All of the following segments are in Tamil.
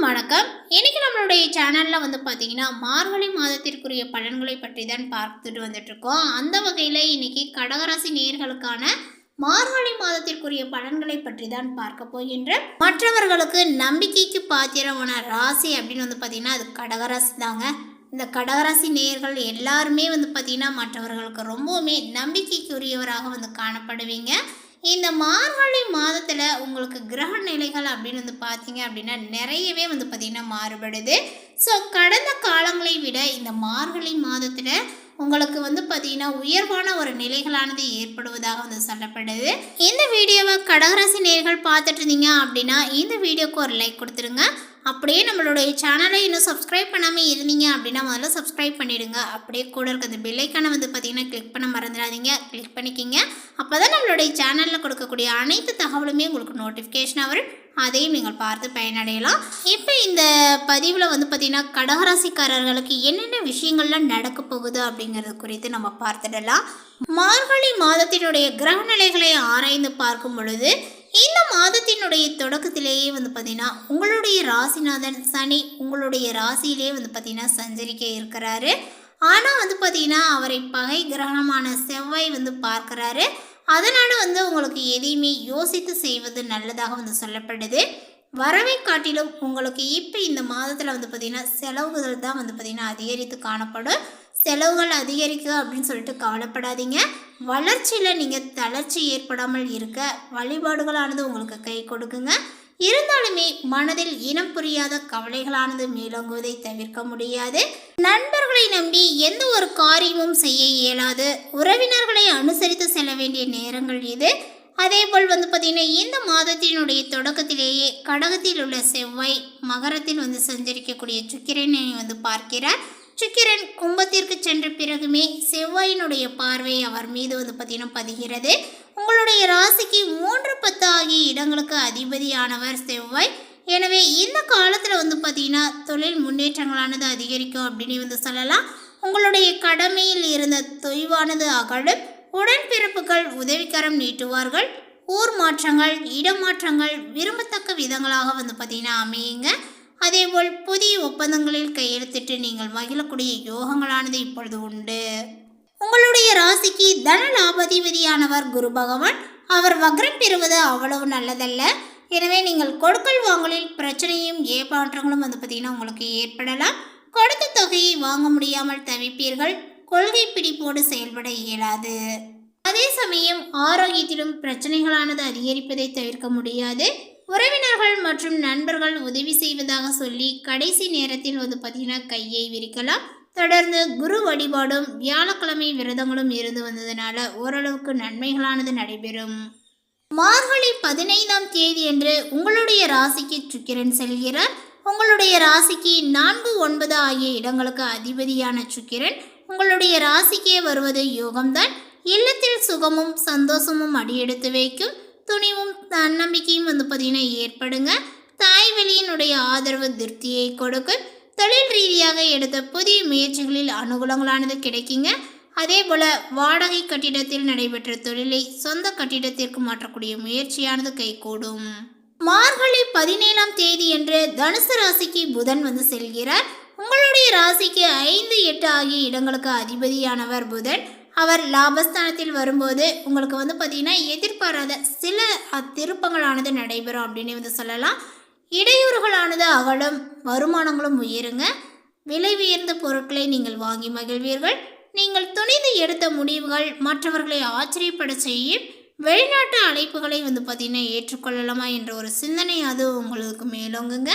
அனைவருக்கும் வணக்கம். இன்றைக்கி நம்மளுடைய சேனலில் வந்து பார்த்திங்கன்னா மார்கழி மாதத்திற்குரிய பலன்களை பற்றி தான் பார்த்துட்டு வந்துட்ருக்கோம் அந்த வகையில் இன்னைக்கு கடகராசி நேர்களுக்கான மார்கழி மாதத்திற்குரிய பலன்களை பற்றி தான் பார்க்க போகின்ற மற்றவர்களுக்கு நம்பிக்கைக்கு பாத்திரமான ராசி அப்படின்னு வந்து பார்த்திங்கன்னா அது கடகராசி தாங்க. இந்த கடகராசி நேயர்கள் எல்லாருமே வந்து பார்த்திங்கன்னா மற்றவர்களுக்கு ரொம்பவுமே நம்பிக்கைக்குரியவராக வந்து காணப்படுவீங்க. இந்த மார்கழி மாதத்தில் உங்களுக்கு கிரக நிலைகள் அப்படின்னு வந்து பார்த்தீங்க அப்படின்னா நிறையவே வந்து பார்த்திங்கன்னா மாறுபடுது. ஸோ கடந்த காலங்களை விட இந்த மார்கழி மாதத்தில் உங்களுக்கு வந்து பார்த்தீங்கன்னா உயர்வான ஒரு நிலைகளானது ஏற்படுவதாக வந்து சொல்லப்படுது. இந்த வீடியோவை கடகராசி நேர்கள் பார்த்துட்டு இருந்தீங்க அப்படின்னா இந்த வீடியோக்கு ஒரு லைக் கொடுத்துருங்க. அப்படியே நம்மளுடைய சேனலை இன்னும் சப்ஸ்கிரைப் பண்ணாமல் இருந்தீங்க அப்படின்னா முதல்ல சப்ஸ்கிரைப் பண்ணிவிடுங்க அப்படியே கூட இருக்க அந்த பெல்லைக்கான வந்து பார்த்தீங்கன்னா கிளிக் பண்ண மறந்துடாதீங்க. கிளிக் பண்ணிக்கிங்க. அப்போ தான் நம்மளுடைய சேனலில் கொடுக்கக்கூடிய அனைத்து தகவலுமே உங்களுக்கு நோட்டிஃபிகேஷன் வரும். அதையும் நீங்கள் பார்த்து பயனடையலாம். இப்போ இந்த பதிவில் வந்து பார்த்திங்கன்னா கடகராசிக்காரர்களுக்கு என்னென்ன விஷயங்கள்லாம் நடக்க போகுது அப்படிங்கிறது குறித்து நம்ம பார்த்துடலாம். மார்கழி மாதத்தினுடைய கிரக நிலைகளை ஆராய்ந்து பார்க்கும் பொழுது இந்த மாதத்தினுடைய தொடக்கத்திலேயே வந்து பார்த்திங்கன்னா உங்களுடைய ராசிநாதன் சனி உங்களுடைய ராசியிலே வந்து பார்த்திங்கன்னா சஞ்சரிக்க இருக்கிறாரு. ஆனால் வந்து பார்த்திங்கன்னா அவரை பகை கிரகணமான செவ்வாய் வந்து பார்க்குறாரு. அதனால் வந்து உங்களுக்கு எதையுமே யோசித்து செய்வது நல்லதாக வந்து சொல்லப்படுது. வரவை காட்டிலும் உங்களுக்கு இப்போ இந்த மாதத்தில் வந்து பார்த்திங்கன்னா செலவுகள் தான் வந்து பார்த்திங்கன்னா அதிகரித்து காணப்படும். செலவுகள் அதிகரிக்கும் அப்படின்னு சொல்லிட்டு கவலைப்படாதீங்க. வளர்ச்சியில் நீங்கள் தளர்ச்சி ஏற்படாமல் இருக்க வழிபாடுகளானது உங்களுக்கு கை கொடுக்குங்க. இருந்தாலுமே மனதில் இனம் புரியாத கவலைகளானது மேலோங்குவதை தவிர்க்க முடியாது. நண்பர்களை நம்பி எந்த ஒரு காரியமும் செய்ய இயலாது. உறவினர்களை அனுசரித்து செல்ல வேண்டிய நேரங்கள் இது. அதேபோல் வந்து பார்த்திங்கன்னா இந்த மாதத்தினுடைய தொடக்கத்திலேயே கடகத்தில் உள்ள செவ்வாய் மகரத்தில் வந்து சஞ்சரிக்கக்கூடிய சுக்கிரனை வந்து பார்க்கிறார். சுக்கிரன் கும்பத்திற்கு சென்ற பிறகுமே செவ்வாயினுடைய பார்வை அவர் மீது வந்து பார்த்தீங்கன்னா பதிகிறது. உங்களுடைய ராசிக்கு மூன்று பத்து ஆகிய இடங்களுக்கு அதிபதியானவர் செவ்வாய். எனவே இந்த காலத்தில் வந்து பார்த்தீங்கன்னா தொழில் முன்னேற்றங்களானது அதிகரிக்கும் அப்படின்னு வந்து சொல்லலாம். உங்களுடைய கடமையில் இருந்த தொய்வானது அகலும் உடன்பிறப்புகள் உதவிக்கரம் நீட்டுவார்கள். ஊர் மாற்றங்கள் இடமாற்றங்கள் விரும்பத்தக்க விதங்களாக வந்து பார்த்தீங்கன்னா அமையுங்க. அதேபோல் புதிய ஒப்பந்தங்களில் கையெழுத்திட்டு நீங்கள் மகிழக்கூடிய யோகங்களானது இப்பொழுது உண்டு. உங்களுடைய ராசிக்கு தன லாபாதிபதியானவர் குரு பகவான். அவர் வக்ரம் பெறுவது அவ்வளவு நல்லதல்ல. எனவே நீங்கள் கொடுக்கல் வாங்கலில் பிரச்சனையும் ஏமாற்றங்களும் வந்து பார்த்தீங்கன்னா உங்களுக்கு ஏற்படலாம். கொடுத்த தொகையை வாங்க முடியாமல் தவிப்பீர்கள். கொள்கை பிடிப்போடு செயல்பட இயலாது. அதே சமயம் ஆரோக்கியத்திலும் பிரச்சனைகளானது அதிகரிப்பதை தவிர்க்க முடியாது. உறவினர்கள் மற்றும் நண்பர்கள் உதவி செய்வதாக சொல்லி கடைசி நேரத்தில் வந்து பார்த்தீங்கன்னா கையை விரிக்கலாம். தொடர்ந்து குரு வழிபாடும் வியாழக்கிழமை விரதங்களும் இருந்து வந்ததுனால ஓரளவுக்கு நன்மைகளானது நடைபெறும். மார்கழி பதினைந்தாம் தேதி என்று உங்களுடைய ராசிக்கு சுக்கிரன் செல்கிறார். உங்களுடைய ராசிக்கு நான்கு ஒன்பது ஆகிய இடங்களுக்கு அதிபதியான சுக்கிரன் உங்களுடைய ராசிக்கே வருவது யோகம்தான். இல்லத்தில் சுகமும் சந்தோஷமும் அடியெடுத்து வைக்கும். துணிவும் தன்னம்பிக்கையும் வந்து பார்த்தீங்கன்னா ஏற்படுங்க. தாய் வெளியினுடைய ஆதரவு திருப்தியை கொடுக்கும் தொழில் ரீதியாக எடுத்த புதிய முயற்சிகளில் அனுகூலங்களானது கிடைக்குங்க. அதே போல் வாடகை கட்டிடத்தில் நடைபெற்ற தொழிலை சொந்த கட்டிடத்திற்கு மாற்றக்கூடிய முயற்சியானது கைகூடும். மார்கழி பதினேழாம் தேதி என்று தனுசு ராசிக்கு புதன் வந்து செல்கிறார். உங்களுடைய ராசிக்கு ஐந்து எட்டு ஆகிய இடங்களுக்கு அதிபதியானவர் புதன். அவர் லாபஸ்தானத்தில் வரும்போது உங்களுக்கு வந்து பார்த்தீங்கன்னா எதிர்பாராத சில திருப்பங்களானது நடைபெறும் அப்படின்னு வந்து சொல்லலாம். இடையூறுகளானது அகலும் வருமானங்களும் உயருங்க. விலை உயர்ந்த பொருட்களை நீங்கள் வாங்கி மகிழ்வீர்கள். நீங்கள் துணிந்து எடுத்த முடிவுகள் மற்றவர்களை ஆச்சரியப்பட செய்யும். வெளிநாட்டு அழைப்புகளை வந்து பார்த்தீங்கன்னா ஏற்றுக்கொள்ளலாமா என்ற ஒரு சிந்தனை அது உங்களுக்கு மேலோங்குங்க.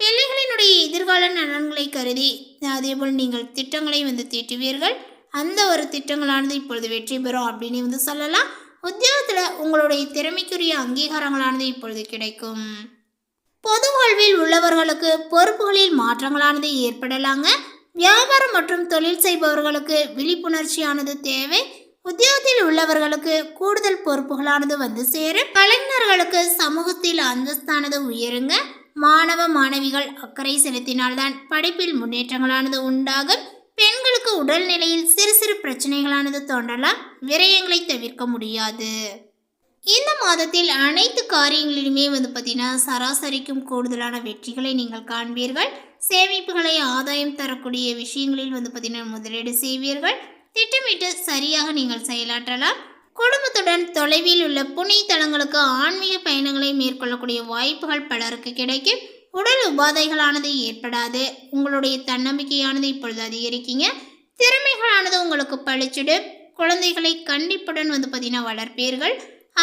பிள்ளைகளினுடைய எதிர்கால நலன்களை கருதி அதேபோல் நீங்கள் திட்டங்களை வந்து தீட்டுவீர்கள். அந்த ஒரு திட்டங்களானது இப்பொழுது வெற்றி பெறும் அப்படின்னு வந்து சொல்லலாம். உத்தியோகத்தில் உங்களுடைய திறமைக்குரிய அங்கீகாரங்களானது இப்பொழுது கிடைக்கும். பொது வாழ்வில் உள்ளவர்களுக்கு பொறுப்புகளில் மாற்றங்களானது ஏற்படலாங்க. வியாபாரம் மற்றும் தொழில் செய்பவர்களுக்கு விழிப்புணர்ச்சியானது தேவை. உத்தியோகத்தில் உள்ளவர்களுக்கு கூடுதல் பொறுப்புகளானது வந்து சேரும். கலைஞர்களுக்கு சமூகத்தில் அந்தஸ்தானது உயருங்க. மாணவ மாணவிகள் அக்கறை செலுத்தினால்தான் படிப்பில் முன்னேற்றங்களானது உண்டாகும். பெண்கள் அவருக்கு உடல்நிலையில் சிறு சிறு பிரச்சனைகளானது தோன்றலாம். விரயங்களை தவிர்க்க முடியாது. இந்த மாதத்தில் அனைத்து காரியங்களிலுமே வந்து பார்த்தீங்கன்னா சராசரிக்கும் கூடுதலான வெற்றிகளை நீங்கள் காண்பீர்கள். சேமிப்புகளை ஆதாயம் தரக்கூடிய விஷயங்களில் வந்து பார்த்தீங்கன்னா முதலீடு செய்வீர்கள். திட்டமிட்டு சரியாக நீங்கள் செயலாற்றலாம். குடும்பத்துடன் தொலைவில் உள்ள புனித தலங்களுக்கு ஆன்மீக பயணங்களை மேற்கொள்ளக்கூடிய வாய்ப்புகள் பலருக்கு கிடைக்கும். உடல் உபாதைகளானது ஏற்படாது. உங்களுடைய தன்னம்பிக்கையானது இப்பொழுது அதிகரிக்கீங்க. திறமைகளானது உங்களுக்கு பழிச்சிடு. குழந்தைகளை கண்டிப்புடன் வந்து பார்த்தீங்கன்னா வளர்ப்பீர்கள்.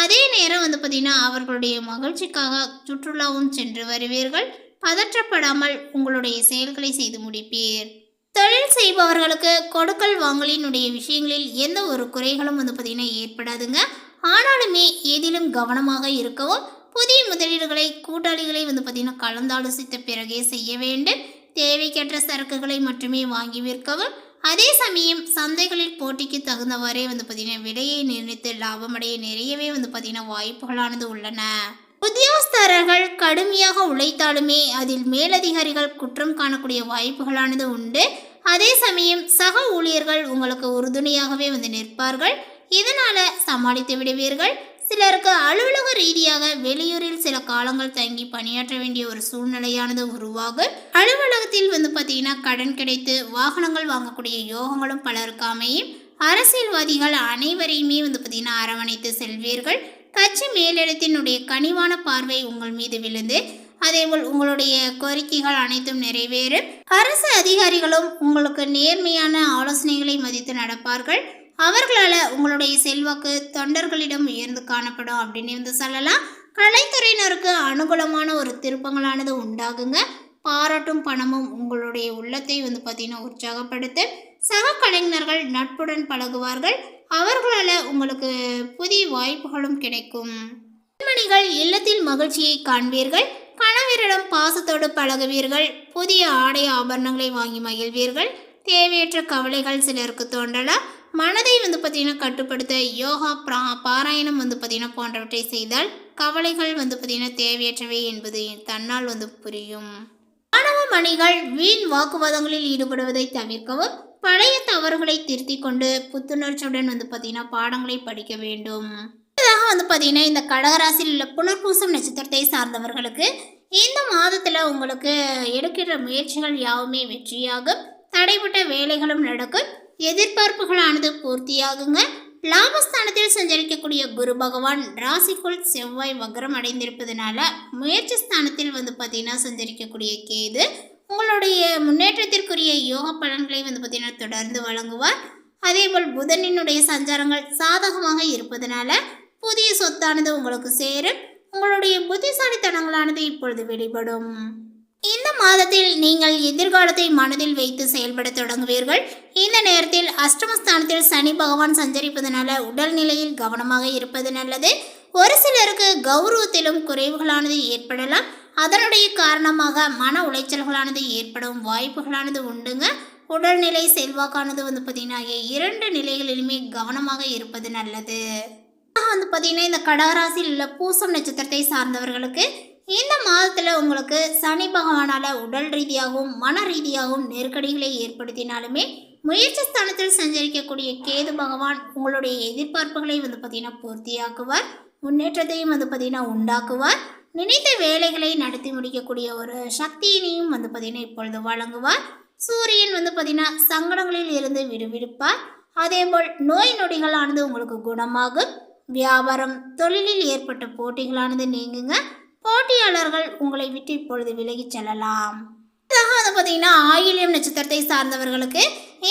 அதே நேரம் வந்து பார்த்தீங்கன்னா அவர்களுடைய மகிழ்ச்சிக்காக சுற்றுலாவும் சென்று வருவீர்கள். பதற்றப்படாமல் உங்களுடைய செயல்களை செய்து முடிப்பீர். தொழில் செய்பவர்களுக்கு கொடுக்கல் வாங்கலினுடைய விஷயங்களில் எந்த ஒரு குறைகளும் வந்து பார்த்தீங்கன்னா ஏற்படாதுங்க. ஆனாலுமே ஏதிலும் கவனமாக இருக்கவும் புதிய முதலீடுகளை கூட்டாளிகளை வந்து பார்த்தீங்கன்னா கலந்தாலோசித்த பிறகே செய்ய வேண்டும். தேவைக்கற்ற சரக்குகளை மட்டுமே வாங்கி விற்கவும் அதே சமயம் சந்தைகளில் போட்டிக்கு தகுந்தவாறே வந்து பார்த்தீங்கன்னா விலையை நிர்ணயித்து லாபமடைய நிறையவே வந்து பார்த்தீங்கன்னா வாய்ப்புகளானது உள்ளன. உத்தியோகஸ்தரர்கள் கடுமையாக உழைத்தாலுமே அதில் மேலதிகாரிகள் குற்றம் காணக்கூடிய வாய்ப்புகளானது உண்டு. அதே சமயம் சக ஊழியர்கள் உங்களுக்கு உறுதுணையாகவே வந்து நிற்பார்கள். இதனால சமாளித்து விடுவீர்கள். சிலருக்கு அலுவலக ரீதியாக வெளியூரில் சில காலங்கள் தங்கி பணியாற்ற வேண்டிய ஒரு சூழ்நிலையானது உருவாகும். அலுவலகத்தில் வந்து பார்த்தீங்கன்னா கடன் கிடைத்து வாகனங்கள் வாங்கக்கூடிய யோகங்களும் பலருக்கு அமையும். அரசியல்வாதிகள் அனைவரையுமே வந்து பார்த்தீங்கன்னா அரவணைத்து செல்வீர்கள். கட்சி மேலிடத்தினுடைய கனிவான பார்வை உங்கள் மீது விழுந்து அதேபோல் உங்களுடைய கோரிக்கைகள் அனைத்தும் நிறைவேறும். அரசு அதிகாரிகளும் உங்களுக்கு நேர்மையான ஆலோசனைகளை மதித்து நடப்பார்கள். அவர்களால் உங்களுடைய செல்வாக்கு தொண்டர்களிடம் உயர்ந்து காணப்படும் அப்படின்னு வந்து சொல்லலாம். கலைத்துறையினருக்கு அனுகூலமான ஒரு திருப்பங்களானது உண்டாகுங்க. பாராட்டும் பணமும் உங்களுடைய உள்ளத்தை வந்து பார்த்தீங்கன்னா உற்சாகப்படுத்து சக கலைஞர்கள் நட்புடன் பழகுவார்கள். அவர்களால் உங்களுக்கு புதிய வாய்ப்புகளும் கிடைக்கும். பெண்மணிகள் இல்லத்தில் மகிழ்ச்சியை காண்பீர்கள். கணவரிடம் பாசத்தோடு பழகுவீர்கள். புதிய ஆடை ஆபரணங்களை வாங்கி மகிழ்வீர்கள். தேவையற்ற கவலைகள் சிலருக்கு தோன்றலாம். மனதை வந்து பார்த்தீங்கன்னா கட்டுப்படுத்த யோகா பிரா பாராயணம் வந்து பார்த்திங்கன்னா போன்றவற்றை செய்தால் கவலைகள் வந்து பார்த்தீங்கன்னா தேவையற்றவை என்பது தன்னால் வந்து புரியும். மாணவ மணிகள் வீண் வாக்குவாதங்களில் ஈடுபடுவதை தவிர்க்கவும் பழைய தவறுகளை திருத்தி கொண்டு புத்துணர்ச்சியுடன் வந்து பார்த்திங்கன்னா பாடங்களை படிக்க வேண்டும். அடுத்ததாக வந்து பார்த்திங்கன்னா இந்த கடகராசியில் உள்ள புனர்பூசம் நட்சத்திரத்தை சார்ந்தவர்களுக்கு இந்த மாதத்தில் உங்களுக்கு எடுக்கிற முயற்சிகள் யாவுமே வெற்றியாகும் தடைப்பட்ட வேலைகளும் நடக்கும். எதிர்பார்ப்புகளானது பூர்த்தியாகுங்க. லாபஸ்தானத்தில் சஞ்சரிக்கக்கூடிய குரு பகவான் ராசிக்குள் செவ்வாய் வக்ரம் அடைந்திருப்பதனால முயற்சி ஸ்தானத்தில் வந்து பார்த்தீங்கன்னா சஞ்சரிக்கக்கூடிய கேது உங்களுடைய முன்னேற்றத்திற்குரிய யோக பலன்களை வந்து பார்த்தீங்கன்னா தொடர்ந்து வழங்குவார். அதேபோல் புதனினுடைய சஞ்சாரங்கள் சாதகமாக இருப்பதனால புதிய சொத்தானது உங்களுக்கு சேரும். உங்களுடைய புத்திசாலித்தனங்களானது இப்பொழுது வெளிப்படும். இந்த மாதத்தில் நீங்கள் எதிர்காலத்தை மனதில் வைத்து செயல்பட தொடங்குவீர்கள். இந்த நேரத்தில் அஷ்டமஸ்தானத்தில் சனி பகவான் சஞ்சரிப்பதனால உடல்நிலையில் கவனமாக இருப்பது நல்லது. ஒரு சிலருக்கு கௌரவத்திலும் குறைவுகளானது ஏற்படலாம். அதனுடைய காரணமாக மன உளைச்சல்களானது ஏற்படும் வாய்ப்புகளானது உண்டுங்க. உடல்நிலை செல்வாக்கானது வந்து பார்த்தீங்கன்னா இரண்டு நிலைகளிலுமே கவனமாக இருப்பது நல்லது. வந்து பார்த்தீங்கன்னா இந்த கடகராசியில் உள்ள பூசம் நட்சத்திரத்தை சார்ந்தவர்களுக்கு இந்த மாதத்தில் உங்களுக்கு சனி பகவானால் உடல் ரீதியாகவும் மன ரீதியாகவும் நெருக்கடிகளை ஏற்படுத்தினாலுமே முயற்சி ஸ்தானத்தில் சஞ்சரிக்கக்கூடிய கேது பகவான் உங்களுடைய எதிர்பார்ப்புகளை வந்து பார்த்தீங்கன்னா பூர்த்தியாக்குவார். முன்னேற்றத்தையும் வந்து பார்த்தீங்கன்னா உண்டாக்குவார். நினைத்த வேலைகளை நடத்தி முடிக்கக்கூடிய ஒரு சக்தியினையும் வந்து பார்த்தீங்கன்னா இப்பொழுது வழங்குவார். சூரியன் வந்து பார்த்தீங்கன்னா சங்கடங்களில் இருந்து விடுவிடுப்பார் அதேபோல் நோய் நொடிகளானது உங்களுக்கு குணமாகும். வியாபாரம் தொழிலில் ஏற்பட்ட போட்டிகளானது நீங்குங்க. போட்டியாளர்கள் உங்களை விட்டு இப்பொழுது விலகிச் செல்லலாம். அடுத்ததாக பார்த்தீங்கன்னா ஆயில்யம் நட்சத்திரத்தை சார்ந்தவர்களுக்கு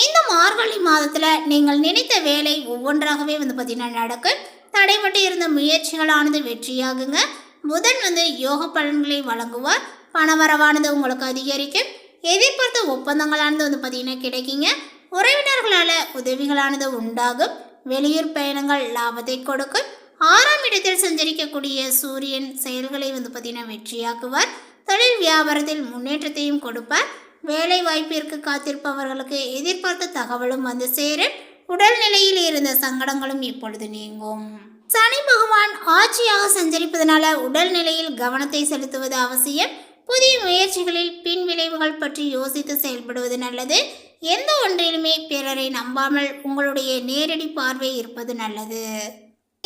இந்த மார்கழி மாதத்தில் நீங்கள் நினைத்த வேலை ஒவ்வொன்றாகவே வந்து பார்த்தீங்கன்னா நடக்கும். தடைபட்டு இருந்த முயற்சிகளானது வெற்றியாகுங்க. புதன் வந்து யோக பலன்களை வழங்குவார். பணவரவானது உங்களுக்கு அதிகரிக்கும். எதிர்பார்த்த ஒப்பந்தங்களானது வந்து பார்த்தீங்கன்னா கிடைக்குங்க. உறவினர்களால் உதவிகளானது உண்டாகும். வெளியூர் பயணங்கள் லாபத்தை கொடுக்கும். ஆறாம் இடத்தில் சஞ்சரிக்கக்கூடிய சூரியன் செயல்களை வந்து பார்த்தீங்கன்னா வெற்றியாக்குவார். தொழில் வியாபாரத்தில் முன்னேற்றத்தையும் கொடுப்பார். வேலை வாய்ப்பிற்கு காத்திருப்பவர்களுக்கு எதிர்பார்த்த தகவலும் வந்து சேரும். உடல்நிலையில் இருந்த சங்கடங்களும் இப்பொழுது நீங்கும். சனி பகவான் ஆட்சியாக சஞ்சரிப்பதனால உடல்நிலையில் கவனத்தை செலுத்துவது அவசியம். புதிய முயற்சிகளில் பின் விளைவுகள் பற்றி யோசித்து செயல்படுவது நல்லது. எந்த ஒன்றிலுமே பிறரை நம்பாமல் உங்களுடைய நேரடி பார்வை இருப்பது நல்லது.